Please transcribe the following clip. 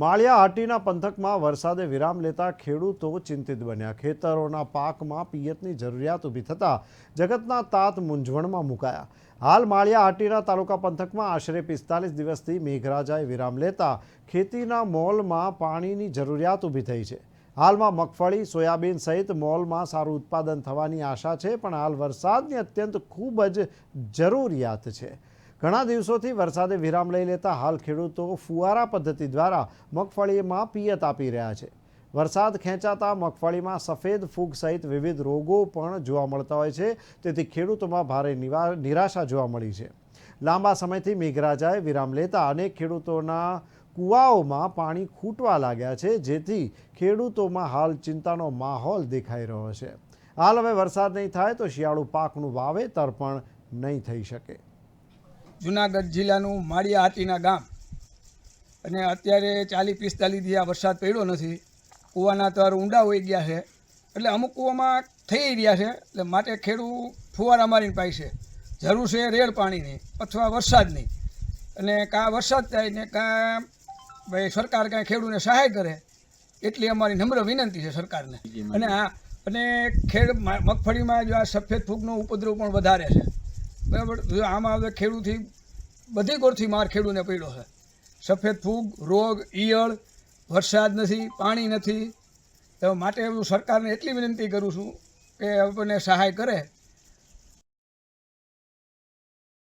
માળિયા હાટીના પંથકમાં વરસાદે વિરામ લેતા ખેડૂતો ચિંતિત બન્યા. ખેતરોના પાકમાં પિયતની જરૂરિયાત ઊભી થતાં જગતના તાત મૂંઝવણમાં મુકાયા. હાલ માળિયા હાટીના તાલુકા પંથકમાં આશરે પિસ્તાલીસ દિવસથી મેઘરાજાએ વિરામ લેતા ખેતીના મોલમાં પાણીની જરૂરિયાત ઊભી થઈ છે. હાલમાં મગફળી, સોયાબીન સહિત મોલમાં સારું ઉત્પાદન થવાની આશા છે, પણ હાલ વરસાદની અત્યંત ખૂબ જ જરૂરિયાત છે. ઘણા દિવસોથી વરસાદે વિરામ લઈ લેતા હાલ ખેડૂતો ફુવારા પદ્ધતિ દ્વારા મગફળીમાં પિયત આપી રહ્યા છે. વરસાદ ખેંચાતા મગફળીમાં સફેદ ફૂગ સહિત વિવિધ રોગો પણ જોવા મળતા હોય છે. તેથી ખેડૂતોમાં ભારે નિરાશા જોવા મળી છે. લાંબા સમયથી મેઘરાજાએ વિરામ લેતા અનેક ખેડૂતોના કૂવાઓમાં પાણી ખૂટવા લાગ્યા છે, જેથી ખેડૂતોમાં હાલ ચિંતાનો માહોલ દેખાઈ રહ્યો છે. હાલ હવે વરસાદ નહીં થાય તો શિયાળુ પાકનું વાવેતર પણ નહીં થઈ શકે. જુનાગઢ જિલ્લાનું માળિયા હાટીના ગામ. અને અત્યારે ચાલીસ પિસ્તાલીસ દિવસ આ વરસાદ પડ્યો નથી. કૂવાના તર ઊંડા હોઈ ગયા છે. એટલે અમુક કૂવામાં થઈ રહ્યા છે. એટલે માટે ખેડૂત ફુવારા મારીને પાય છે. જરૂર છે રેડ પાણીની અથવા વરસાદની. અને કાં વરસાદ થાય ને કાં ભાઈ સરકાર કાંઈ ખેડૂતને સહાય કરે એટલી અમારી નમ્ર વિનંતી છે સરકારને. અને હા અને ખેડ મગફળીમાં જો આ સફેદ ફૂગનો ઉપદ્રવ પણ વધારે છે. બરાબર? આમાં હવે ખેડૂથી બધી કોરથી માર ખેડૂને પડ્યો છે. સફેદ ફૂગ, રોગ, ઈયળ, વરસાદ નથી, પાણી નથી. તો માટે હું સરકારને એટલી વિનંતી કરું છું કે આપણને સહાય કરે.